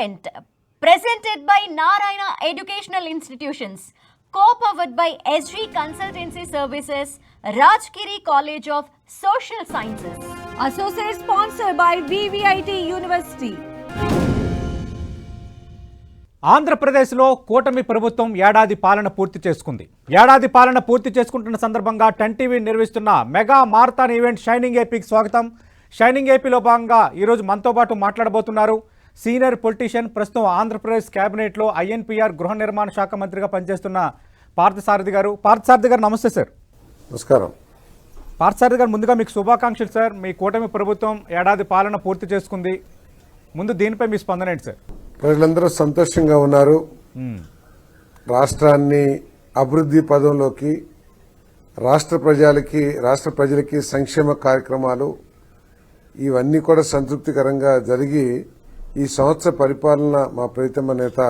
Event presented by Narayana educational institutions co copowered by SV consultancy services Rajagiri college of social sciences associate sponsor by VVIT university ఆంధ్రప్రదేశ్లో కూటమి ప్రభుత్వం ఏడాది పాలన పూర్తి చేసుకుంది. ఏడాది పాలన పూర్తి చేసుకుంటున్న సందర్భంగా టెన్ టీవీ నిర్వహిస్తున్న మెగా మారథాన్ ఈవెంట్ షైనింగ్ ఏపీకి స్వాగతం. షైనింగ్ ఏపీలో భాగంగా ఈరోజు మనతో పాటు మాట్లాడబోతున్నారు సీనియర్ పొలిటీషియన్ ప్రస్తుతం ఆంధ్రప్రదేశ్ కేబినెట్లో ఐఎన్పిఆర్ గృహ నిర్మాణ శాఖ మంత్రిగా పనిచేస్తున్న పార్థసారథి గారు. పార్థసారథి గారు నమస్తే సార్. నమస్కారం. పార్థసారథి గారు ముందుగా మీకు శుభాకాంక్షలు సార్. మీ కూటమి ప్రభుత్వం ఏడాది పాలన పూర్తి చేసుకుంది. ముందు దీనిపై మీ స్పందన ఏంటి సార్? ప్రజలందరూ సంతోషంగా ఉన్నారు. రాష్ట్రాన్ని అభివృద్ధి పదంలోకి రాష్ట్ర ప్రజలకి రాష్ట్ర ప్రజలకి సంక్షేమ కార్యక్రమాలు ఇవన్నీ కూడా సంతృప్తికరంగా జరిగి ఈ సంవత్సర పరిపాలన మా ప్రీతమ నేత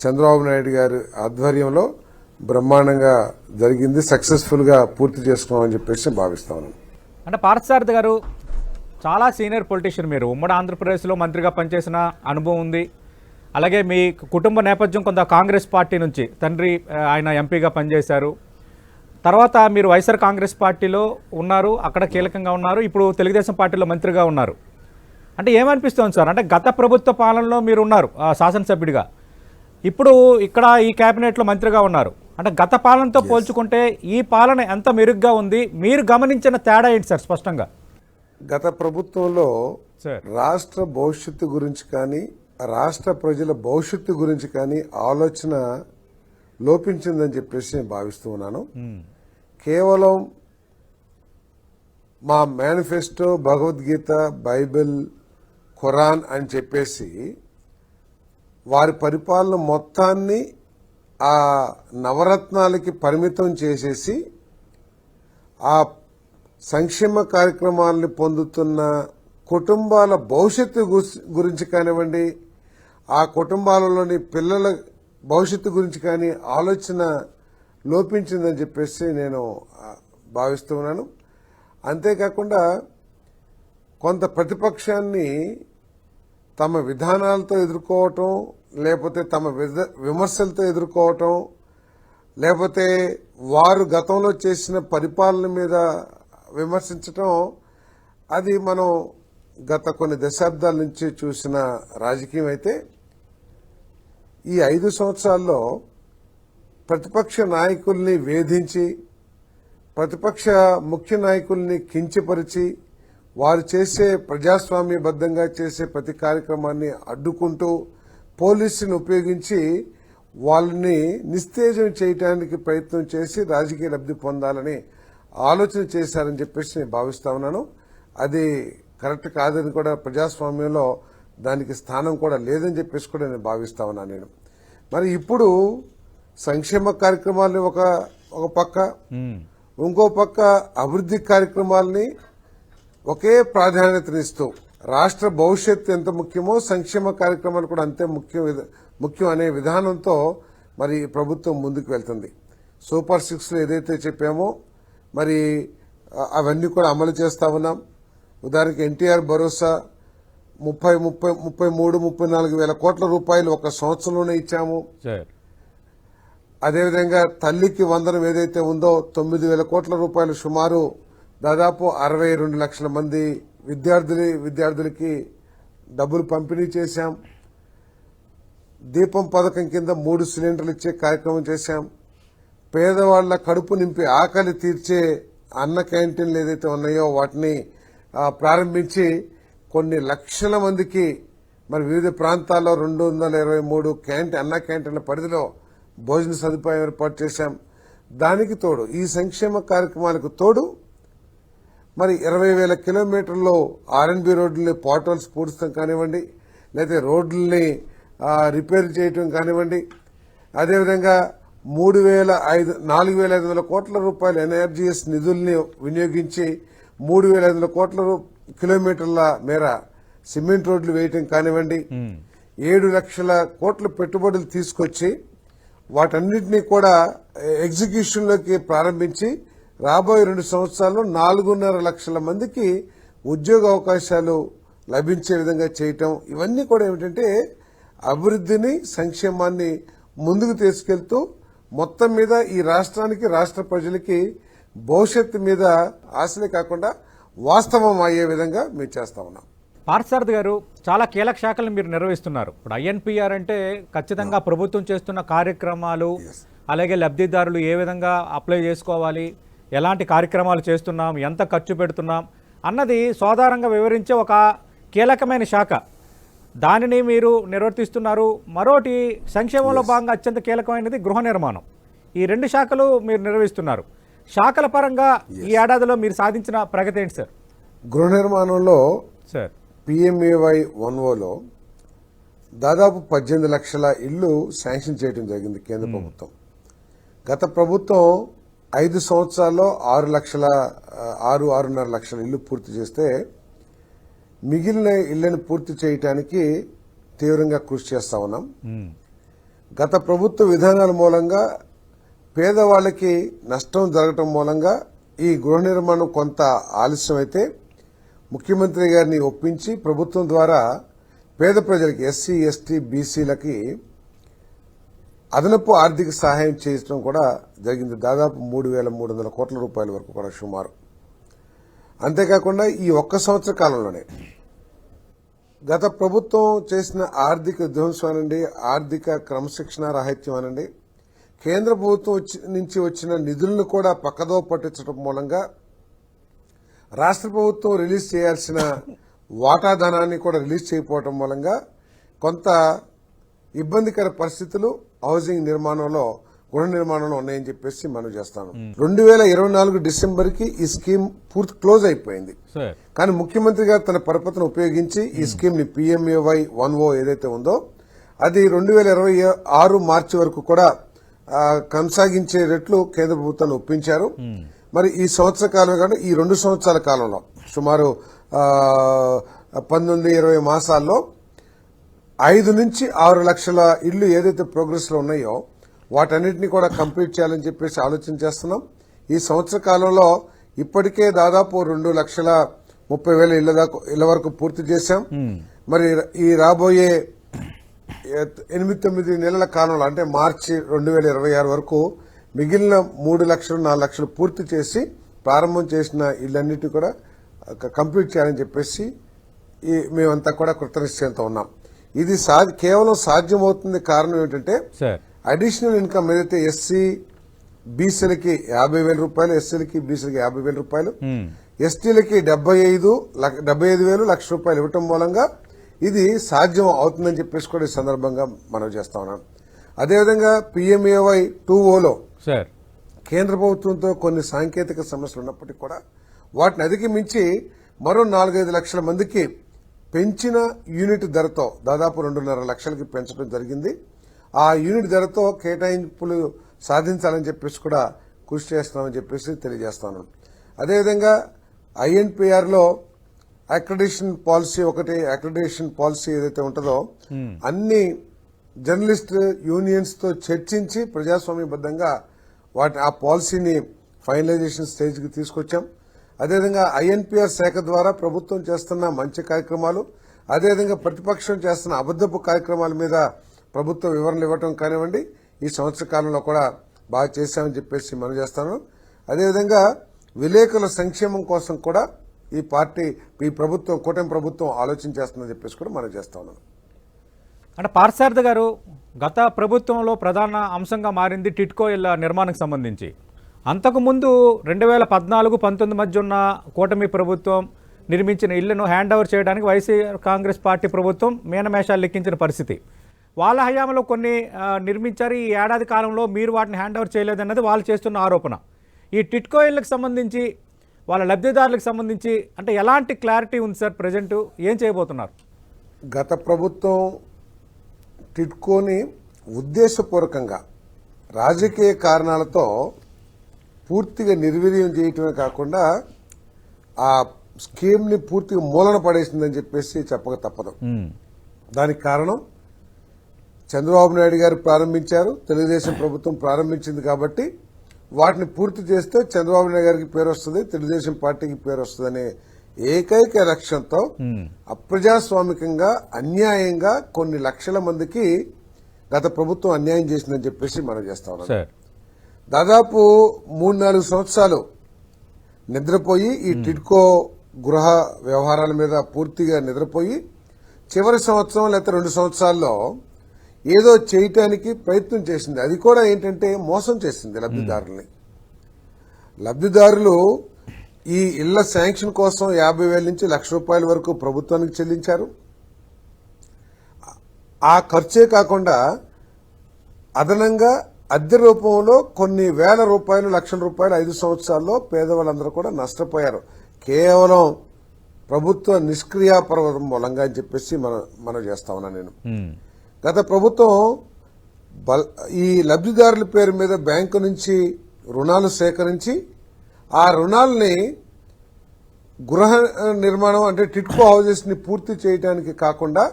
చంద్రబాబు నాయుడు గారి ఆధ్వర్యంలో బ్రహ్మాండంగా జరిగింది. సక్సెస్ఫుల్గా పూర్తి చేసుకున్నామని చెప్పేసి భావిస్తాను అంటే పార్థసారథి గారు చాలా సీనియర్ పొలిటీషియన్ మీరు. ఉమ్మడి ఆంధ్రప్రదేశ్లో మంత్రిగా పనిచేసిన అనుభవం ఉంది. అలాగే మీ కుటుంబ నేపథ్యం కొంత కాంగ్రెస్ పార్టీ నుంచి తండ్రి ఆయన ఎంపీగా పనిచేశారు. తర్వాత మీరు వైఎస్ఆర్ కాంగ్రెస్ పార్టీలో ఉన్నారు అక్కడ కీలకంగా ఉన్నారు. ఇప్పుడు తెలుగుదేశం పార్టీలో మంత్రిగా ఉన్నారు. అంటే ఏమనిపిస్తుంది సార్? అంటే గత ప్రభుత్వ పాలనలో మీరు ఉన్నారు ఆ, శాసనసభ్యుడిగా. ఇప్పుడు ఇక్కడ ఈ కేబినెట్లో మంత్రిగా ఉన్నారు. అంటే గత పాలనతో పోల్చుకుంటే ఈ పాలన ఎంత మెరుగ్గా ఉంది? మీరు గమనించిన తేడా ఏంటి సార్ స్పష్టంగా? గత ప్రభుత్వంలో సార్. రాష్ట్ర భవిష్యత్తు గురించి కానీ రాష్ట్ర ప్రజల భవిష్యత్తు గురించి కానీ ఆలోచన లోపించిందని చెప్పేసి నేను భావిస్తూ ఉన్నాను. కేవలం మా మేనిఫెస్టో భగవద్గీత బైబిల్ ఖురాన్ అని చెప్పేసి వారి పరిపాలన మొత్తాన్ని ఆ నవరత్నాలకి పరిమితం చేసేసి ఆ సంక్షేమ కార్యక్రమాలను పొందుతున్న కుటుంబాల భవిష్యత్తు గురించి కానివ్వండి ఆ కుటుంబాలలోని పిల్లల భవిష్యత్తు గురించి కానీ ఆలోచన లోపించిందని చెప్పేసి నేను భావిస్తున్నాను భావిస్తూ ఉన్నాను. అంతేకాకుండా కొంత ప్రతిపక్షాన్ని తమ విధానాలతో ఎదుర్కోవటం లేకపోతే తమ విమర్శలతో ఎదుర్కోవటం లేకపోతే వారు గతంలో చేసిన పరిపాలన మీద విమర్శించటం అది మనం గత కొన్ని దశాబ్దాల నుంచి చూసిన రాజకీయం అయితే ఈ ఐదు సంవత్సరాల్లో ప్రతిపక్ష నాయకుల్ని వేధించి ప్రతిపక్ష ముఖ్య నాయకుల్ని కించపరిచి వారు చేసే ప్రజాస్వామ్యబద్ధంగా చేసే ప్రతి కార్యక్రమాన్ని అడ్డుకుంటూ పోలీసుని ఉపయోగించి వాళ్ళని నిస్తేజం చేయడానికి ప్రయత్నం చేసి రాజకీయ లబ్ధి పొందాలని ఆలోచన చేశారని చెప్పేసి నేను భావిస్తా ఉన్నాను. అది కరెక్ట్ కాదని కూడా ప్రజాస్వామ్యంలో దానికి స్థానం కూడా లేదని చెప్పేసి కూడా నేను భావిస్తా ఉన్నాను నేను. మరి ఇప్పుడు సంక్షేమ కార్యక్రమాలని ఒక ఒక పక్క ఇంకో పక్క అభివృద్ధి కార్యక్రమాలని ఒకే ప్రాధాన్యతనిస్తూ రాష్ట్ర భవిష్యత్తు ఎంత ముఖ్యమో సంక్షేమ కార్యక్రమాలు కూడా అంతే ముఖ్యం ముఖ్యం అనే విధానంతో మరి ప్రభుత్వం ముందుకు వెళ్తుంది. సూపర్ సిక్స్లో ఏదైతే చెప్పామో మరి అవన్నీ కూడా అమలు చేస్తా ఉన్నాం. ఉదాహరణకి ఎన్టీఆర్ భరోసా ముప్పై ముప్పై ముప్పై మూడు ముప్పై నాలుగు వేల కోట్ల రూపాయలు ఒక సంవత్సరంలోనే ఇచ్చాము. అదేవిధంగా తల్లికి వందనం ఏదైతే ఉందో తొమ్మిది వేల కోట్ల రూపాయలు సుమారు దాదాపు అరవై రెండు లక్షల మంది విద్యార్థులు విద్యార్థులకి డబ్బులు పంపిణీ చేశాం. దీపం పథకం కింద మూడు సిలిండర్లు ఇచ్చే కార్యక్రమం చేశాం. పేదవాళ్ళ కడుపు నింపి ఆకలి తీర్చే అన్న క్యాంటీన్లు ఏదైతే ఉన్నాయో వాటిని ప్రారంభించి కొన్ని లక్షల మందికి మరి వివిధ ప్రాంతాల్లో రెండు వందల ఇరవై మూడు క్యాంటీన్ అన్న క్యాంటీన్ల పరిధిలో భోజన సదుపాయం ఏర్పాటు చేశాం. దానికి తోడు ఈ సంక్షేమ కార్యక్రమాలకు తోడు మరి ఇరవై వేల కిలోమీటర్లు ఆర్ఎన్బి రోడ్లని పాటోల్స్ పూడ్చడం కానివ్వండి లేదా రోడ్లని రిపేర్ చేయటం కానివ్వండి అదేవిధంగా మూడు వేల ఐదు నాలుగు వేల ఐదు వందల కోట్ల రూపాయల ఎన్ఆర్జీఎస్ నిధుల్ని వినియోగించి మూడు వేల ఐదు వందల కోట్ల కిలోమీటర్ల మేర సిమెంట్ రోడ్లు వేయటం కానివ్వండి ఏడు లక్షల కోట్ల పెట్టుబడులు తీసుకొచ్చి వాటన్నిటినీ కూడా ఎగ్జిక్యూషన్లోకి ప్రారంభించి రాబోయే రెండు సంవత్సరాల్లో నాలుగున్నర లక్షల మందికి ఉద్యోగ అవకాశాలు లభించే విధంగా చేయటం ఇవన్నీ కూడా ఏమిటంటే అభివృద్ధిని సంక్షేమాన్ని ముందుకు తీసుకెళ్తూ మొత్తం మీద ఈ రాష్ట్రానికి రాష్ట్ర ప్రజలకి భవిష్యత్తు మీద ఆశలే కాకుండా వాస్తవం అయ్యే విధంగా మేము చేస్తా ఉన్నాం. పార్థసారథి గారు చాలా కీలక శాఖలు మీరు నిర్వహిస్తున్నారు. ఇప్పుడు ఐఎన్పిఆర్ అంటే ఖచ్చితంగా ప్రభుత్వం చేస్తున్న కార్యక్రమాలు అలాగే లబ్ధిదారులు ఏ విధంగా అప్లై చేసుకోవాలి ఎలాంటి కార్యక్రమాలు చేస్తున్నాం ఎంత ఖర్చు పెడుతున్నాం అన్నది సోదారంగా వివరించే ఒక కీలకమైన శాఖ. దానిని మీరు నిర్వర్తిస్తున్నారు. మరోటి సంక్షేమంలో భాగంగా అత్యంత కీలకమైనది గృహ నిర్మాణం. ఈ రెండు శాఖలు మీరు నిర్వహిస్తున్నారు. శాఖల పరంగా ఈ ఏడాదిలో మీరు సాధించిన ప్రగతి ఏంటి సార్? గృహ నిర్మాణంలో సార్. పిఎంఏవై వన్ ఓలో దాదాపు పద్దెనిమిది లక్షల ఇళ్ళు శాంక్షన్ చేయడం జరిగింది కేంద్ర ప్రభుత్వం. గత ప్రభుత్వం ఐదు సంవత్సరాల్లో ఆరు లక్షల ఆరు ఆరున్నర లక్షల ఇల్లు పూర్తి చేస్తే మిగిలిన ఇళ్ళను పూర్తి చేయటానికి తీవ్రంగా కృషి చేస్తా ఉన్నాం. గత ప్రభుత్వ విధానాల మూలంగా పేదవాళ్ళకి నష్టం జరగటం మూలంగా ఈ గృహ నిర్మాణం కొంత ఆలస్యం అయితే ముఖ్యమంత్రి గారిని ఒప్పించి ప్రభుత్వం ద్వారా పేద ప్రజలకి ఎస్సీ ఎస్టీ బీసీలకి అదనపు ఆర్థిక సహాయం చేయడం కూడా జరిగింది. దాదాపు మూడు వేల మూడు వందల కోట్ల రూపాయల వరకు కూడా సుమారు. అంతేకాకుండా ఈ ఒక్క సంవత్సర కాలంలోనే గత ప్రభుత్వం చేసిన ఆర్థిక విధ్వంసం అనండి ఆర్థిక క్రమశిక్షణ రాహిత్యం అనండి కేంద్ర ప్రభుత్వం నుంచి వచ్చిన నిధులను కూడా పక్కదో పట్టించడం మూలంగా రాష్ట్ర ప్రభుత్వం రిలీజ్ చేయాల్సిన వాటాధనాన్ని కూడా రిలీజ్ చేయకపోవడం మూలంగా కొంత ఇబ్బందికర పరిస్థితులు హౌసింగ్ నిర్మాణంలో గృహ నిర్మాణంలో ఉన్నాయని చెప్పేసి మనం చేస్తాను. రెండు వేల ఇరవై నాలుగు డిసెంబర్కి ఈ స్కీమ్ పూర్తి క్లోజ్ అయిపోయింది. కానీ ముఖ్యమంత్రి గారు తన పరపతిని ఉపయోగించి ఈ స్కీమ్ని పిఎంఏవై వన్ ఓ ఏదైతే ఉందో అది రెండు వేల ఇరవై ఆరు మార్చి వరకు కూడా కొనసాగించేటట్లు కేంద్ర ప్రభుత్వాన్ని ఒప్పించారు. మరి ఈ సంవత్సర కాలం కాకుండా ఈ రెండు సంవత్సరాల కాలంలో సుమారు పంతొమ్మిది ఇరవై మాసాల్లో ఐదు నుంచి ఆరు లక్షల ఇళ్ళు ఏదైతే ప్రోగ్రెస్లో ఉన్నాయో వాటన్నిటిని కూడా కంప్లీట్ చేయాలని చెప్పేసి ఆలోచన చేస్తున్నాం. ఈ సంవత్సర కాలంలో ఇప్పటికే దాదాపు రెండు లక్షల ముప్పై వేల ఇళ్ళ దాకా ఇళ్ళ వరకు పూర్తి చేశాం. మరి ఈ రాబోయే ఎనిమిది తొమ్మిది నెలల కాలంలో అంటే మార్చి రెండు వేల ఇరవై ఆరు వరకు మిగిలిన మూడు లక్షలు నాలుగు లక్షలు పూర్తి చేసి ప్రారంభం చేసిన ఇళ్ళన్నిటి కూడా కంప్లీట్ చేయాలని చెప్పేసి ఈ మేమంతా కూడా కృతనిశ్చయంతో ఉన్నాం. ఇది కేవలం సాధ్యమవుతుంది కారణం ఏంటంటే అడిషనల్ ఇన్కమ్ ఏదైతే ఎస్సీ బీసీలకి యాభై వేల రూపాయలు ఎస్సీలకి బీసీలకి యాభై వేల రూపాయలు. ఎస్టీలకి డెబ్బై ఐదు డెబ్బై ఐదు వేలు లక్ష రూపాయలు ఇవ్వటం మూలంగా ఇది సాధ్యం అవుతుందని చెప్పేసి కూడా ఈ సందర్భంగా మనం చేస్తా ఉన్నాం. అదేవిధంగా పిఎంఏవై టూ ఓలో కేంద్ర ప్రభుత్వంతో కొన్ని సాంకేతిక సమస్యలు ఉన్నప్పటికీ కూడా వాటిని అధిగమించి మరో నాలుగైదు లక్షల మందికి పెంచిన యూనిట్ ధరతో దాదాపు రెండున్నర లక్షలకి పెంచడం జరిగింది. ఆ యూనిట్ ధరతో కేటాయింపులు సాధించాలని చెప్పేసి కూడా కృషి చేస్తున్నామని చెప్పేసి తెలియజేస్తాను అదేవిధంగా ఐఎన్పిఆర్లో అక్రిడేషన్ పాలసీ ఒకటి అక్రిడేషన్ పాలసీ ఏదైతే ఉంటుందో అన్ని జర్నలిస్ట్ యూనియన్స్తో చర్చించి ప్రజాస్వామ్యబద్ధంగా వాటి ఆ పాలసీని ఫైనలైజేషన్ స్టేజ్కి తీసుకొచ్చాం. అదేవిధంగా ఐఎన్పిఆర్ శాఖ ద్వారా ప్రభుత్వం చేస్తున్న మంచి కార్యక్రమాలు అదేవిధంగా ప్రతిపక్షం చేస్తున్న అబద్దపు కార్యక్రమాల మీద ప్రభుత్వ వివరణలు ఇవ్వటం కానివ్వండి ఈ సంవత్సర కాలంలో కూడా బాగా చేశామని చెప్పేసి మనం చేస్తాను. అదేవిధంగా విలేకరుల సంక్షేమం కోసం కూడా ఈ పార్టీ ఈ ప్రభుత్వం కూటమి ప్రభుత్వం ఆలోచన చేస్తుందని చెప్పేసి కూడా మనం చేస్తా ఉన్నాం. అంటే పార్సార్థ గారు గత ప్రభుత్వంలో ప్రధాన అంశంగా మారింది టిట్కో ఇళ్ళ నిర్మాణానికి సంబంధించి. అంతకుముందు రెండు వేల పద్నాలుగు పంతొమ్మిది మధ్య ఉన్న కూటమి ప్రభుత్వం నిర్మించిన ఇళ్ళను హ్యాండ్ ఓవర్ చేయడానికి వైసీ కాంగ్రెస్ పార్టీ ప్రభుత్వం మీనమేషాలు లెక్కించిన పరిస్థితి. వాళ్ళ హయాంలో కొన్ని నిర్మించారు. ఈ ఏడాది కాలంలో మీరు వాటిని హ్యాండ్ ఓవర్ చేయలేదన్నది వాళ్ళు చేస్తున్న ఆరోపణ. ఈ టిట్కో ఇళ్ళకు సంబంధించి వాళ్ళ లబ్ధిదారులకు సంబంధించి అంటే ఎలాంటి క్లారిటీ ఉంది సార్ ప్రజెంట్? ఏం చేయబోతున్నారు? గత ప్రభుత్వం టిట్కోని ఉద్దేశపూర్వకంగా రాజకీయ కారణాలతో పూర్తిగా నిర్వీర్యం చేయటమే కాకుండా ఆ స్కీమ్ని పూర్తిగా మూలన పడేసిందని చెప్పేసి చెప్పక తప్పదు. దానికి కారణం చంద్రబాబు నాయుడు గారు ప్రారంభించారు తెలుగుదేశం ప్రభుత్వం ప్రారంభించింది కాబట్టి వాటిని పూర్తి చేస్తే చంద్రబాబు నాయుడు గారికి పేరు వస్తుంది తెలుగుదేశం పార్టీకి పేరు వస్తుందనే ఏకైక లక్ష్యంతో అప్రజాస్వామికంగా అన్యాయంగా కొన్ని లక్షల మందికి గత ప్రభుత్వం అన్యాయం చేసిందని చెప్పేసి మనం చేస్తా ఉన్నాం. దాదాపు మూడు నాలుగు సంవత్సరాలు నిద్రపోయి ఈ టిడ్కో గృహ వ్యవహారాల మీద పూర్తిగా నిద్రపోయి చివరి సంవత్సరం లేకపోతే రెండు సంవత్సరాల్లో ఏదో చేయటానికి ప్రయత్నం చేసింది. అది కూడా ఏంటంటే మోసం చేసింది లబ్ధిదారుల్ని. లబ్ధిదారులు ఈ ఇళ్ళ శాంక్షన్ కోసం యాభై వేల నుంచి లక్ష రూపాయల వరకు ప్రభుత్వానికి చెల్లించారు. ఆ ఖర్చే కాకుండా అదనంగా అద్దె రూపంలో కొన్ని వేల రూపాయలు లక్షల రూపాయలు ఐదు సంవత్సరాల్లో పేదవాళ్ళందరూ కూడా నష్టపోయారు. కేవలం ప్రభుత్వ నిష్క్రియాపరవడం మూలంగా అని చెప్పేసి మనం మనం చేస్తా ఉన్నా నేను. గత ప్రభుత్వం ఈ లబ్ధిదారుల పేరు మీద బ్యాంకు నుంచి రుణాలు సేకరించి ఆ రుణాలని గృహ నిర్మాణం అంటే టిట్కో హౌసెస్ని పూర్తి చేయడానికి కాకుండా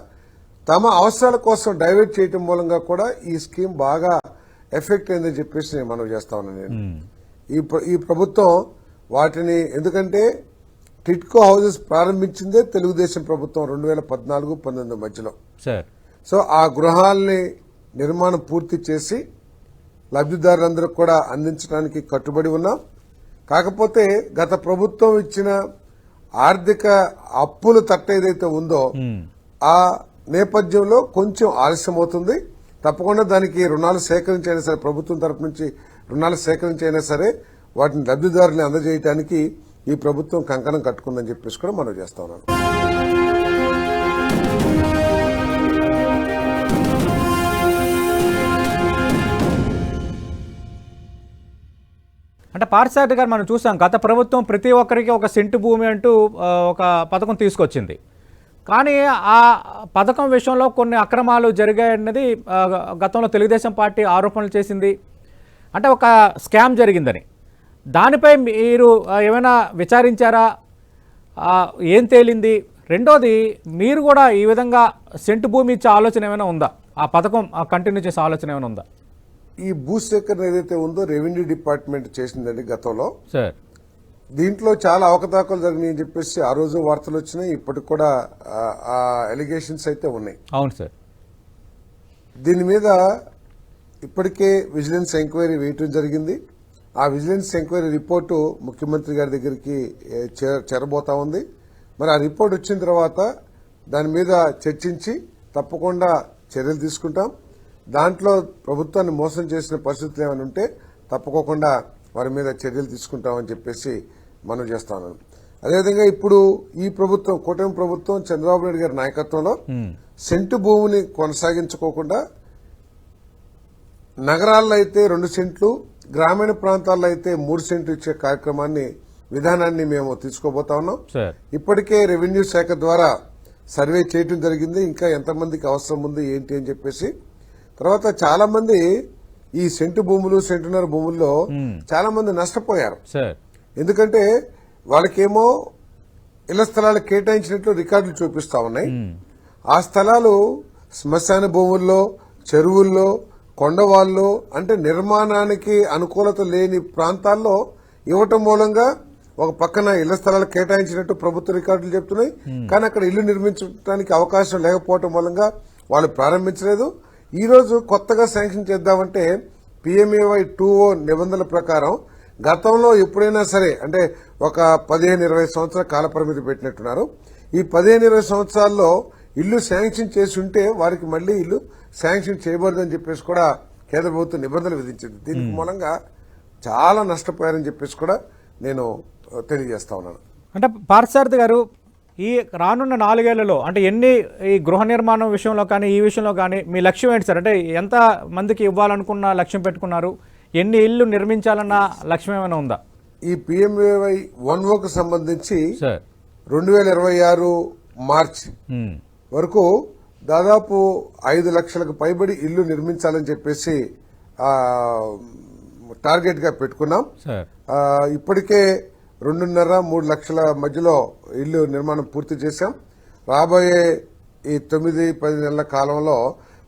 తమ అవసరాల కోసం డైవర్ట్ చేయటం మూలంగా కూడా ఈ స్కీమ్ బాగా ఎఫెక్ట్ అయిందని చెప్పేసి నేను మనం చేస్తా ఉన్నాను నేను. ఈ ఈ ప్రభుత్వం వాటిని ఎందుకంటే టిట్కో హౌసెస్ ప్రారంభించిందే తెలుగుదేశం ప్రభుత్వం రెండు వేల పద్నాలుగు పంతొమ్మిది మధ్యలో. సో ఆ గృహాల్ని నిర్మాణం పూర్తి చేసి లబ్ధిదారులందరూ కూడా అందించడానికి కట్టుబడి ఉన్నాం. కాకపోతే గత ప్రభుత్వం ఇచ్చిన ఆర్థిక అప్పుల తట్ట ఏదైతే ఉందో ఆ నేపథ్యంలో కొంచెం ఆలస్యం అవుతుంది తప్పకుండా దానికి రుణాలు సేకరించైనా సరే ప్రభుత్వం తరపు నుంచి రుణాలు సేకరించైనా సరే వాటిని లబ్ధిదారులను అందజేయడానికి ఈ ప్రభుత్వం కంకణం కట్టుకుందని చెప్పేసి కూడా మనం చేస్తా ఉన్నాం. అంటే పార్సాటి గారు మనం చూసాం గత ప్రభుత్వం ప్రతి ఒక్కరికి ఒక సెంటు భూమి అంటూ ఒక పథకం తీసుకొచ్చింది. కానీ ఆ పథకం విషయంలో కొన్ని అక్రమాలు జరిగాయన్నది గతంలో తెలుగుదేశం పార్టీ ఆరోపణలు చేసింది. అంటే ఒక స్కామ్ జరిగిందని. దానిపై మీరు ఏమైనా విచారించారా? ఆ, ఏం తేలింది? రెండోది మీరు కూడా ఈ విధంగా సెంటు భూమి ఇచ్చే ఆలోచన ఏమైనా ఉందా? ఆ పథకం కంటిన్యూ చేసే ఆలోచన ఏమైనా ఉందా? ఈ భూ సేకరణ ఏదైతే ఉందో రెవెన్యూ డిపార్ట్మెంట్ చేసిందండి గతంలో. సార్. దీంట్లో చాలా అవకతవకలు జరిగినాయని చెప్పేసి ఆ రోజు వార్తలు వచ్చినాయి. ఇప్పటికి కూడా ఆ- ఎలిగేషన్స్ అయితే ఉన్నాయి. అవును సార్. దీని మీద ఇప్పటికే విజిలెన్స్ ఎంక్వైరీ వేయటం జరిగింది. ఆ విజిలెన్స్ ఎంక్వైరీ రిపోర్టు ముఖ్యమంత్రి గారి దగ్గరికి చేరబోతా ఉంది. మరి ఆ రిపోర్ట్ వచ్చిన తర్వాత దాని మీద చర్చించి తప్పకుండా చర్యలు తీసుకుంటాం. దాంట్లో ప్రభుత్వాన్ని మోసం చేసిన పరిస్థితులు ఏమైనా ఉంటే తప్పకోకుండా వారి మీద చర్యలు తీసుకుంటామని చెప్పేసి మనం చేస్తాను. అదేవిధంగా ఇప్పుడు ఈ ప్రభుత్వం కూటమి ప్రభుత్వం చంద్రబాబు నాయుడు గారి నాయకత్వంలో సెంటు భూమిని కొనసాగించుకోకుండా నగరాల్లో అయితే రెండు సెంట్లు గ్రామీణ ప్రాంతాల్లో అయితే మూడు సెంట్లు ఇచ్చే కార్యక్రమాన్ని విధానాన్ని మేము తీసుకోబోతా ఉన్నాం. ఇప్పటికే రెవెన్యూ శాఖ ద్వారా సర్వే చేయటం జరిగింది. ఇంకా ఎంతమందికి అవసరం ఉంది ఏంటి అని చెప్పేసి. తర్వాత చాలా మంది ఈ సెంటు భూములు సెంటున్నర భూముల్లో చాలా మంది నష్టపోయారు. ఎందుకంటే వాళ్ళకేమో ఇళ్ళ స్థలాలు కేటాయించినట్లు రికార్డులు చూపిస్తా ఉన్నాయి. ఆ స్థలాలు శ్మశాన భూముల్లో చెరువుల్లో కొండవాళ్ళు అంటే నిర్మాణానికి అనుకూలత లేని ప్రాంతాల్లో ఇవ్వటం మూలంగా ఒక పక్కన ఇళ్ళ స్థలాలు కేటాయించినట్టు ప్రభుత్వ రికార్డులు చెప్తున్నాయి. కానీ అక్కడ ఇల్లు నిర్మించడానికి అవకాశం లేకపోవటం మూలంగా వాళ్ళు ప్రారంభించలేదు. ఈ రోజు కొత్తగా శాంక్షన్ చేద్దామంటే పిఎంఏవై టూ ఓ నిబంధనల ప్రకారం గతంలో ఎప్పుడైనా సరే అంటే ఒక పదిహేను ఇరవై సంవత్సరాల కాల పరిమితి పెట్టినట్టున్నారు. ఈ పదిహేను ఇరవై సంవత్సరాల్లో ఇల్లు శాంక్షన్ చేసి ఉంటే వారికి మళ్ళీ ఇల్లు శాంక్షన్ చేయబడదని చెప్పేసి కూడా కేంద్ర ప్రభుత్వం నిబంధనలు విధించింది. దీనికి మూలంగా చాలా నష్టపోయారని చెప్పేసి కూడా నేను తెలియజేస్తా ఉన్నాను. అంటే పార్థసారథి గారు ఈ రానున్న నాలుగేళ్ళలో అంటే ఎన్ని ఈ గృహ నిర్మాణం విషయంలో కానీ ఈ విషయంలో కానీ మీ లక్ష్యం ఏంటి సార్? అంటే ఎంత మందికి ఇవ్వాలనుకున్న లక్ష్యం పెట్టుకున్నారు? ఎన్ని ఇల్లు నిర్మించాలన్న లక్ష్యం ఏమైనా ఉందా? ఈ పిఎంఏవై వన్ ఓకు సంబంధించి రెండు వేల ఇరవై ఆరు మార్చి వరకు దాదాపు ఐదు లక్షలకు పైబడి ఇల్లు నిర్మించాలని చెప్పేసి టార్గెట్గా పెట్టుకున్నాం. ఇప్పటికే రెండున్నర మూడు లక్షల మధ్యలో ఇల్లు నిర్మాణం పూర్తి చేశాం. రాబోయే ఈ తొమ్మిది పది నెలల కాలంలో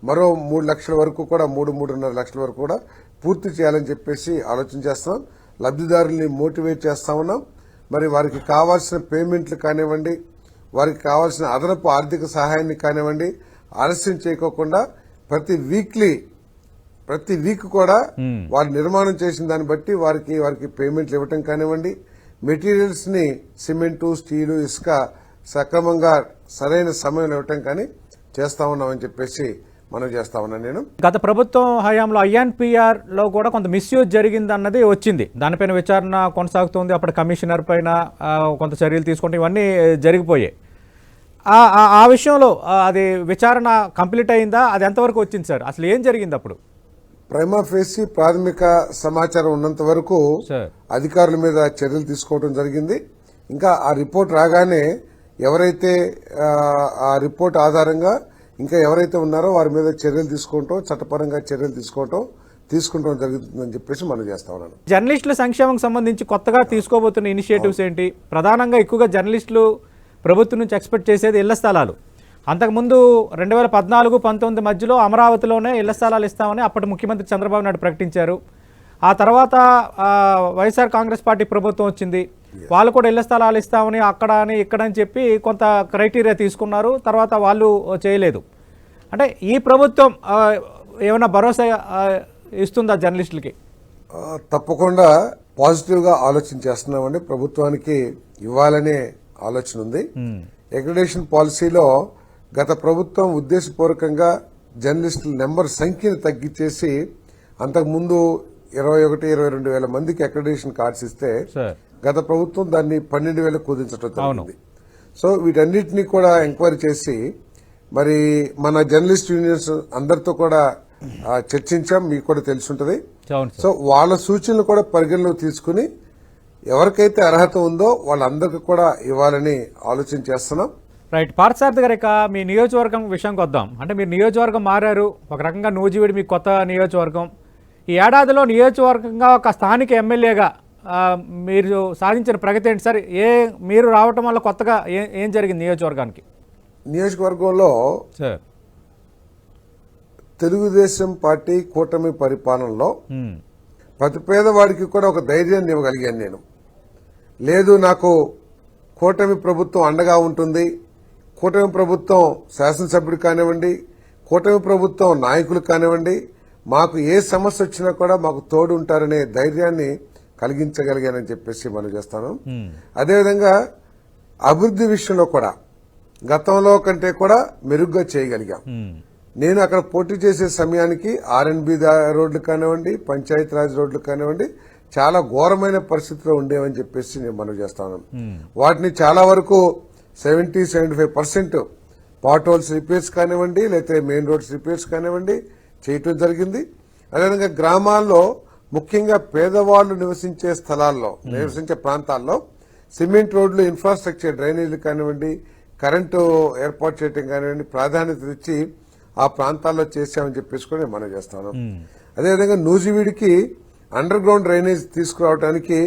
మరో మూడు లక్షల వరకు కూడా మూడు మూడున్నర లక్షల వరకు కూడా పూర్తి చేయాలని చెప్పేసి ఆలోచన చేస్తున్నాం. లబ్ధిదారుల్ని మోటివేట్ చేస్తా ఉన్నాం. మరి వారికి కావాల్సిన పేమెంట్లు కానివ్వండి వారికి కావాల్సిన అదనపు ఆర్థిక సహాయాన్ని కానివ్వండి ఆలస్యం చేయకోకుండా ప్రతి వీక్లీ ప్రతి వీక్ కూడా వారు నిర్మాణం చేసిన దాన్ని బట్టి వారికి వారికి పేమెంట్లు ఇవ్వటం కానివ్వండి మెటీరియల్స్ని సిమెంటు స్టీలు ఇసుక సక్రమంగా సరైన సమయంలో ఇవ్వటం కానీ చేస్తా ఉన్నామని చెప్పేసి మనం చేస్తా ఉన్నాను నేను. గత ప్రభుత్వం హయాంలో ఐఎన్పిఆర్లో కూడా కొంత మిస్యూజ్ జరిగింది అన్నది వచ్చింది. దానిపైన విచారణ కొనసాగుతుంది. అప్పుడు కమిషనర్ పైన కొంత చర్యలు తీసుకుంటే ఇవన్నీ జరిగిపోయాయి. ఆ- విషయంలో అది విచారణ కంప్లీట్ అయిందా? అది ఎంతవరకు వచ్చింది సార్? అసలు ఏం జరిగింది అప్పుడు? ప్రైమా ఫేసి ప్రాథమిక సమాచారం ఉన్నంత వరకు అధికారుల మీద చర్యలు తీసుకోవడం జరిగింది. ఇంకా ఆ రిపోర్ట్ రాగానే ఎవరైతే ఆ, ఆ రిపోర్ట్ ఆధారంగా ఇంకా ఎవరైతే ఉన్నారో వారి మీద చర్యలు తీసుకుంటాం చట్టపరంగా చర్యలు తీసుకోవటం తీసుకుంటాం జరుగుతుందని చెప్పేసి మనం చేస్తా ఉన్నాను జర్నలిస్టుల సంక్షేమం సంబంధించి కొత్తగా తీసుకోబోతున్న ఇనిషియేటివ్స్ ఏంటి? ప్రధానంగా ఎక్కువగా జర్నలిస్టులు ప్రభుత్వం నుంచి ఎక్స్పెక్ట్ చేసేది ఇళ్ళ స్థలాలు. అంతకుముందు రెండు వేల పద్నాలుగు పంతొమ్మిది మధ్యలో అమరావతిలోనే ఇళ్ళ స్థలాలు ఇస్తామని అప్పటి ముఖ్యమంత్రి చంద్రబాబు నాయుడు ప్రకటించారు. ఆ తర్వాత వైఎస్ఆర్ కాంగ్రెస్ పార్టీ ప్రభుత్వం వచ్చింది. వాళ్ళు కూడా ఇళ్ళ స్థలాలు ఇస్తామని అక్కడ అని ఇక్కడ అని చెప్పి కొంత క్రైటీరియా తీసుకున్నారు. తర్వాత వాళ్ళు చేయలేదు. అంటే ఈ ప్రభుత్వం ఏమైనా భరోసా ఇస్తుందా జర్నలిస్టులకి? తప్పకుండా పాజిటివ్గా ఆలోచన చేస్తున్నామండి. ప్రభుత్వానికి ఇవ్వాలనే ఆలోచన ఉంది. ఎగ్రడేషన్ పాలసీలో గత ప్రభుత్వం ఉద్దేశపూర్వకంగా జర్నలిస్టుల నెంబర్ సంఖ్యను తగ్గించేసి అంతకుముందు ఇరవై ఒకటి ఇరవై రెండు వేల మందికి అక్రిడేషన్ కార్డ్స్ ఇస్తే గత ప్రభుత్వం దాన్ని పన్నెండు వేలకు కుదించడం జరిగింది. సో వీటన్నిటిని కూడా ఎంక్వైరీ చేసి మరి మన జర్నలిస్ట్ యూనియన్స్ అందరితో కూడా చర్చించాం. మీకు కూడా తెలుసుంటది. సో వాళ్ళ సూచనలు కూడా పరిగణలోకి తీసుకుని ఎవరికైతే అర్హత ఉందో వాళ్ళందరికీ కూడా ఇవ్వాలని ఆలోచన చేస్తున్నాం. రైట్ పార్థసారథి గారు ఇక మీ నియోజకవర్గం విషయంకి వద్దాం. అంటే మీరు నియోజకవర్గం మారారు ఒక రకంగా నూజివీడి మీ కొత్త నియోజకవర్గం. ఈ ఏడాదిలో నియోజకవర్గంగా ఒక స్థానిక ఎమ్మెల్యేగా మీరు సాధించిన ప్రగతి ఏంటి సార్? ఏ మీరు రావటం వల్ల కొత్తగా ఏ- ఏం జరిగింది నియోజకవర్గానికి? నియోజకవర్గంలో సార్. తెలుగుదేశం పార్టీ కూటమి పరిపాలనలో ప్రతి పేదవాడికి కూడా ఒక ధైర్యాన్ని ఇవ్వగలిగాను నేను. లేదు నాకు కూటమి ప్రభుత్వం అండగా ఉంటుంది కూటమి ప్రభుత్వం శాసనసభ్యుడు కానివ్వండి కూటమి ప్రభుత్వం నాయకులు కానివ్వండి మాకు ఏ సమస్య వచ్చినా కూడా మాకు తోడు ఉంటారనే ధైర్యాన్ని కలిగించగలిగానని చెప్పేసి మనం చేస్తాను. అదేవిధంగా అభివృద్ధి విషయంలో కూడా గతంలో కంటే కూడా మెరుగ్గా చేయగలిగాం. నేను అక్కడ పోటీ చేసే సమయానికి ఆర్ఎన్బి రోడ్లు కానివ్వండి పంచాయతీరాజ్ రోడ్లు కానివ్వండి చాలా ఘోరమైన పరిస్థితిలో ఉండేవని చెప్పేసి నేను మనం చేస్తాను. వాటిని చాలా వరకు seventy seventy five percent pot holes repairs కానివ్వండి లేకపోతే మెయిన్ రోడ్స్ రిపేర్స్ కానివ్వండి చేయటం జరిగింది. అదేవిధంగా గ్రామాల్లో ముఖ్యంగా పేదవాళ్ళు నివసించే స్థలాల్లో నివసించే ప్రాంతాల్లో సిమెంట్ రోడ్లు ఇన్ఫ్రాస్ట్రక్చర్ డ్రైనేజీలు కానివ్వండి కరెంటు ఏర్పాటు చేయడం కానివ్వండి ప్రాధాన్యత ఇచ్చి ఆ ప్రాంతాల్లో చేశామని చెప్పేసి కూడా నేను మనం చేస్తాను అదేవిధంగా నూజివీడికి అండర్ గ్రౌండ్ డ్రైనేజ్ తీసుకురావడానికి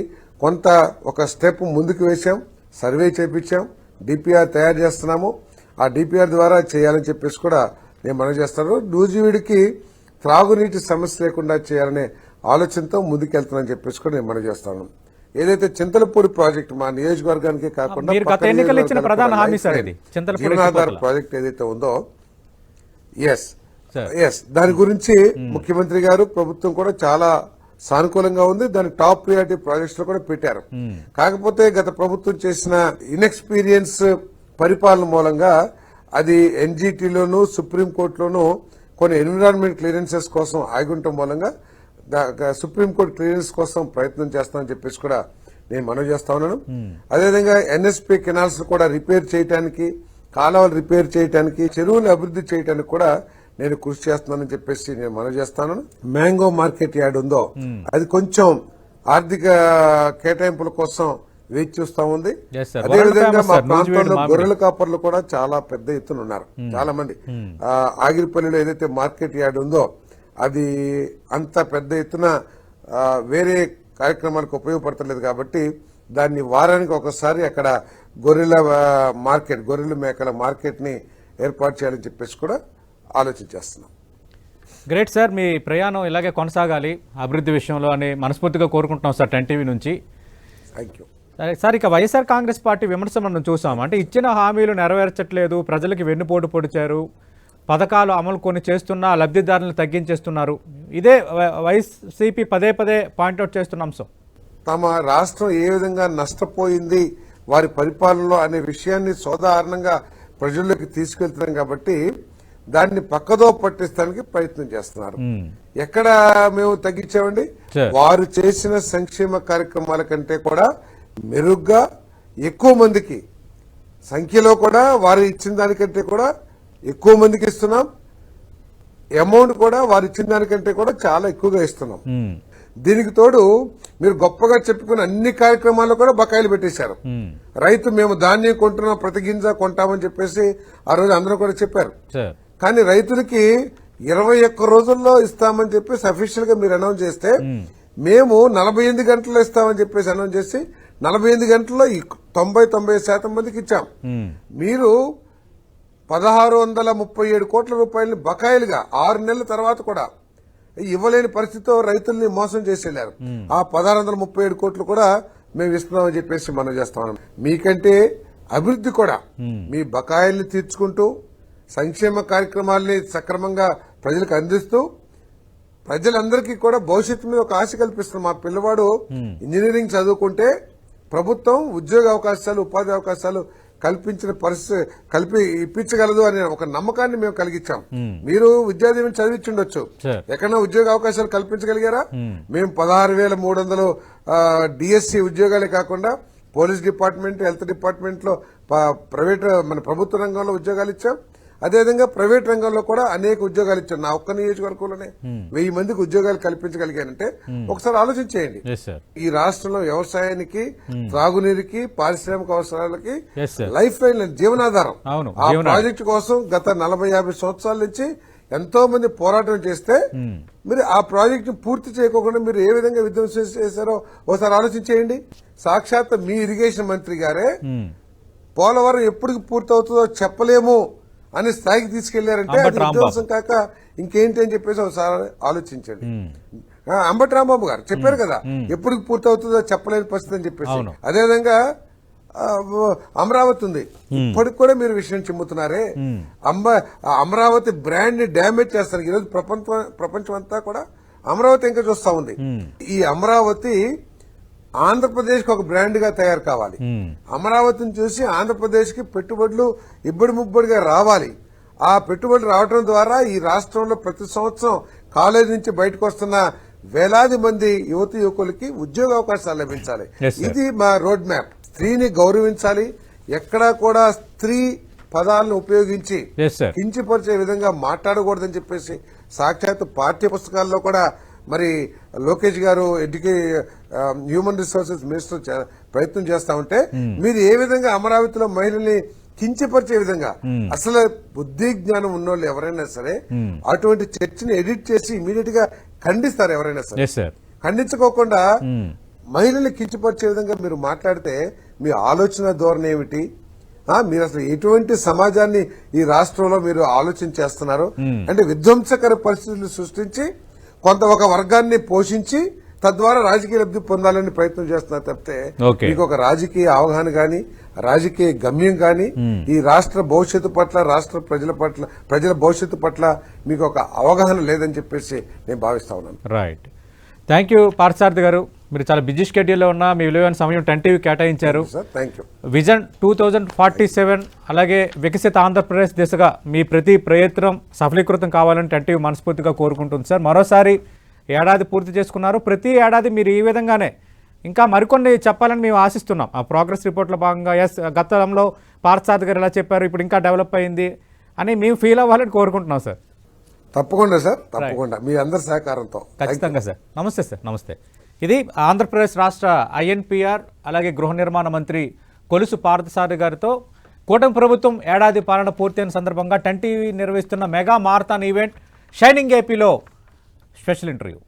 కొంత ఒక స్టెప్ ముందుకు వేశాం సర్వే చేపించాం. డిపిఆర్ తయారు చేస్తున్నాము ఆ డిపిఆర్ ద్వారా చేయాలని చెప్పేసి కూడా నేను మనం చేస్తాను నూజివీడికి త్రాగునీటి సమస్య లేకుండా చేయాలనే ఆలోచనతో ముందుకెళ్తానని చెప్పేసి కూడా నేను మనం చేస్తాను ఏదైతే చింతలపూడి ప్రాజెక్ట్ మా నియోజకవర్గానికి కాకుండా జీవనాధార. ప్రాజెక్ట్ ఏదైతే ఉందో ఎస్. ఎస్ దాని గురించి ముఖ్యమంత్రి గారు ప్రభుత్వం కూడా చాలా సానుకూలంగా ఉంది. దాని టాప్ ప్రియారిటీ ప్రాజెక్ట్స్లో కూడా పెట్టారు. కాకపోతే గత ప్రభుత్వం చేసిన ఇన్ఎక్స్పీరియన్స్ పరిపాలన మూలంగా అది ఎన్జిటిలోను సుప్రీంకోర్టులోను కొన్ని ఎన్విరాన్మెంట్ క్లియరెన్సెస్ కోసం ఆగుంటం మూలంగా సుప్రీంకోర్టు క్లియరెన్స్ కోసం ప్రయత్నం చేస్తామని చెప్పేసి కూడా నేను మనవి చేస్తా ఉన్నాను. అదేవిధంగా ఎన్ఎస్పీ కెనాల్స్ కూడా రిపేర్ చేయడానికి కాలువలు రిపేర్ చేయడానికి చెరువులు అభివృద్ధి చేయడానికి కూడా నేను కృషి చేస్తున్నానని చెప్పేసి నేను మనవి చేస్తాను. మ్యాంగో మార్కెట్ యార్డ్ ఉందో అది కొంచెం ఆర్థిక కేటాయింపుల కోసం వేచి చూస్తా ఉంది. అదేవిధంగా మా ప్రాంతంలో. గొర్రెల కాపర్లు కూడా చాలా పెద్ద ఎత్తున ఉన్నారు. చాలా మంది ఆ, ఆగిరిపల్లిలో ఏదైతే మార్కెట్ యార్డ్ ఉందో అది అంత పెద్ద ఎత్తున వేరే కార్యక్రమాలకు ఉపయోగపడతలేదు కాబట్టి దాన్ని వారానికి ఒకసారి అక్కడ గొర్రెల మార్కెట్ గొర్రెల మేకల మార్కెట్ని ఏర్పాటు చేయాలని చెప్పేసి కూడా ఆలోచన చేస్తున్నాం గ్రేట్ సార్ మీ ప్రయాణం ఇలాగే కొనసాగాలి. అభివృద్ధి విషయంలో అని మనస్ఫూర్తిగా కోరుకుంటున్నాం సార్ టెన్ టీవీ నుంచి. థ్యాంక్ యూ సరే ఇక వైఎస్ఆర్ కాంగ్రెస్ పార్టీ విమర్శ మనం చూసాం. అంటే ఇచ్చిన హామీలు నెరవేర్చట్లేదు. ప్రజలకు వెన్నుపోటు పొడిచారు. పథకాలు అమలు కొన్ని చేస్తున్నా లబ్ధిదారులను తగ్గించేస్తున్నారు. ఇదే వైసీపీ పదే పదే పాయింట్అవుట్ చేస్తున్న అంశం. తమ రాష్ట్రం ఏ విధంగా నష్టపోయింది వారి పరిపాలనలో అనే విషయాన్ని సోదాహరణంగా ప్రజల్లోకి తీసుకెళ్తున్నాం కాబట్టి దాన్ని పక్కదో పట్టిస్తానికి ప్రయత్నం చేస్తున్నారు. ఎక్కడ మేము తగ్గించామండి. వారు చేసిన సంక్షేమ కార్యక్రమాల కంటే కూడా మెరుగ్గా ఎక్కువ మందికి సంఖ్యలో కూడా వారు ఇచ్చిన దానికంటే కూడా ఎక్కువ మందికి ఇస్తున్నాం. అమౌంట్ కూడా వారు ఇచ్చిన దానికంటే కూడా చాలా ఎక్కువగా ఇస్తున్నాం. దీనికి తోడు మీరు గొప్పగా చెప్పుకున్న అన్ని కార్యక్రమాల్లో కూడా బకాయిలు పెట్టేశారు. రైతు మేము ధాన్యం కొంటున్నాం ప్రతి గింజ కొంటామని చెప్పేసి ఆ రోజు అందరూ కూడా చెప్పారు. కానీ రైతులకి ఇరవై ఒక్క రోజుల్లో ఇస్తామని చెప్పేసి అఫీషియల్గా మీరు అనౌన్స్ చేస్తే మేము నలభై ఎనిమిది గంటల్లో ఇస్తామని చెప్పేసి అనౌన్స్ చేసి నలభై ఎనిమిది గంటల్లో తొంభై తొంభై శాతం మందికి ఇచ్చాం. మీరు పదహారు వందల ముప్పై ఏడు కోట్ల రూపాయలని బకాయిలుగా ఆరు నెలల తర్వాత కూడా ఇవ్వలేని పరిస్థితితో రైతుల్ని మోసం చేసి వెళ్ళారు. ఆ పదహారు వందల ముప్పై ఏడు కోట్లు కూడా మేము ఇస్తున్నామని చెప్పేసి మనం చేస్తాం మీకంటే అభివృద్ధి కూడా మీ బకాయిల్ని తీర్చుకుంటూ సంక్షేమ కార్యక్రమాల్ని సక్రమంగా ప్రజలకు అందిస్తూ ప్రజలందరికీ కూడా భవిష్యత్తు మీద ఒక ఆశ కల్పిస్తుంది మా పిల్లవాడు ఇంజనీరింగ్ చదువుకుంటే ప్రభుత్వం ఉద్యోగ అవకాశాలు ఉపాధి అవకాశాలు కల్పించిన పరిస్థితి కల్పి ఇప్పించగలదు అనే ఒక నమ్మకాన్ని మేము కలిగించాం మీరు విద్యాదీవెన చదివించుండొచ్చు. ఎక్కడన్నా ఉద్యోగ అవకాశాలు కల్పించగలిగారా? మేము పదహారు వేల మూడు వందలు డిఎస్సి ఉద్యోగాలే కాకుండా పోలీస్ డిపార్ట్మెంట్ హెల్త్ డిపార్ట్మెంట్లో ప్రైవేట్ మన ప్రభుత్వ రంగంలో ఉద్యోగాలు ఇచ్చాం. అదేవిధంగా ప్రైవేట్ రంగంలో కూడా అనేక ఉద్యోగాలు ఇచ్చాం నా ఒక్క నియోజకవర్గంలోనే వెయ్యి మందికి ఉద్యోగాలు కల్పించగలిగానంటే ఒకసారి ఆలోచించేయండి. ఈ రాష్ట్రంలో వ్యవసాయానికి త్రాగునీరుకి పారిశ్రామిక అవసరాలకి. లైఫ్ లైన్ జీవనాధారం. ఆ. ప్రాజెక్టు కోసం గత నలభై యాభై సంవత్సరాల నుంచి ఎంతో మంది పోరాటం చేస్తే మీరు ఆ ప్రాజెక్ట్ పూర్తి చేయకోకుండా మీరు ఏ విధంగా విధ్వంసం చేశారో ఒకసారి ఆలోచించేయండి. సాక్షాత్ మీ ఇరిగేషన్ మంత్రి గారే పోలవరం ఎప్పటికి పూర్తి అవుతుందో చెప్పలేము. అనే స్థాయికి తీసుకెళ్ళారంటే అది. విధ్వంసం కాక ఇంకేంటి అని చెప్పేసి ఒకసారి ఆలోచించండి. అంబటి రాంబాబు గారు చెప్పారు కదా ఎప్పటికి పూర్తి అవుతుందో చెప్పలేని పరిస్థితి అని చెప్పేసి. అదేవిధంగా అమరావతి ఉంది. ఇప్పటికి కూడా మీరు విషయం చెమ్ముతున్నారే. అంబ అమరావతి బ్రాండ్ని డ్యామేజ్ చేస్తారు. ఈరోజు ప్రపంచం ప్రపంచం అంతా కూడా అమరావతి ఇంకా చూస్తా ఉంది. ఈ అమరావతి ఆంధ్రప్రదేశ్కి ఒక బ్రాండ్గా తయారు కావాలి. అమరావతిని చూసి ఆంధ్రప్రదేశ్కి పెట్టుబడులు ఇబ్బడి ముబ్బడిగా రావాలి. ఆ పెట్టుబడులు రావడం ద్వారా ఈ రాష్ట్రంలో ప్రతి సంవత్సరం కాలేజీ నుంచి బయటకు వస్తున్న వేలాది మంది యువతి యువకులకి ఉద్యోగ అవకాశాలు లభించాలి. ఇది మా రోడ్ మ్యాప్. స్త్రీని గౌరవించాలి. ఎక్కడా కూడా స్త్రీ పదాలను ఉపయోగించి. కించపరిచే విధంగా మాట్లాడకూడదని చెప్పేసి సాక్షాత్ పాఠ్య పుస్తకాల్లో కూడా మరి లోకేష్ గారు ఎడ్యుకే హ్యూమన్ రిసోర్సెస్ మినిస్టర్ ప్రయత్నం చేస్తా ఉంటే మీరు ఏ విధంగా అమరావతిలో మహిళల్ని కించపరిచే విధంగా అసలు బుద్ధి జ్ఞానం ఉన్నోళ్ళు ఎవరైనా సరే అటువంటి చర్చని ఎడిట్ చేసి ఇమీడియట్గా ఖండిస్తారు ఎవరైనా సరే. ఖండించుకోకుండా మహిళల్ని కించపరిచే విధంగా మీరు మాట్లాడితే మీ ఆలోచన ధోరణి ఏమిటి? మీరు అసలు ఎటువంటి సమాజాన్ని ఈ రాష్ట్రంలో మీరు ఆలోచన చేస్తున్నారు? అంటే విధ్వంసకర పరిస్థితులు సృష్టించి కొంత ఒక వర్గాన్ని పోషించి తద్వారా రాజకీయ లబ్ధి పొందాలని ప్రయత్నం చేస్తున్నారు తప్పితే. మీకు ఒక రాజకీయ అవగాహన గాని రాజకీయ గమ్యం గాని ఈ రాష్ట్ర భవిష్యత్తు పట్ల రాష్ట్ర ప్రజల పట్ల ప్రజల భవిష్యత్తు పట్ల మీకు ఒక అవగాహన లేదని చెప్పేసి నేను భావిస్తా ఉన్నాను. రైట్ థ్యాంక్ యూ పార్థసారథి గారు. మీరు చాలా బిజీ షెడ్యూల్లో ఉన్న మీ విలువైన సమయం టెన్ టీవీ కేటాయించారు. Sir thank you vision two thousand forty seven అలాగే వికసిత ఆంధ్రప్రదేశ్ దిశగా మీ ప్రతి ప్రయత్నం సఫలీకృతం కావాలని టెన్ టీవీ మనస్ఫూర్తిగా కోరుకుంటుంది సార్ మరోసారి ఏడాది పూర్తి చేసుకున్నారు. ప్రతి ఏడాది మీరు ఈ విధంగానే ఇంకా మరికొన్ని చెప్పాలని మేము ఆశిస్తున్నాం. ఆ ప్రోగ్రెస్ రిపోర్ట్లో భాగంగా ఎస్ గతంలో పార్థసారథి గారు ఇలా చెప్పారు ఇప్పుడు ఇంకా డెవలప్ అయింది అని మేము ఫీల్ అవ్వాలని కోరుకుంటున్నాం సార్ తప్పకుండా సార్ తప్పకుండా. మీ అందరి సహకారంతో. ఖచ్చితంగా సార్ నమస్తే సార్ నమస్తే. ఇది ఆంధ్రప్రదేశ్ రాష్ట్ర ఐఎన్పిఆర్ అలాగే గృహ నిర్మాణ మంత్రి కొలుసు పార్థసారి గారితో కూటమి ప్రభుత్వం ఏడాది పాలన పూర్తయిన సందర్భంగా టెన్ టీవీ నిర్వహిస్తున్న మెగా మారథాన్ ఈవెంట్ షైనింగ్ ఏపీలో స్పెషల్ ఇంటర్వ్యూ.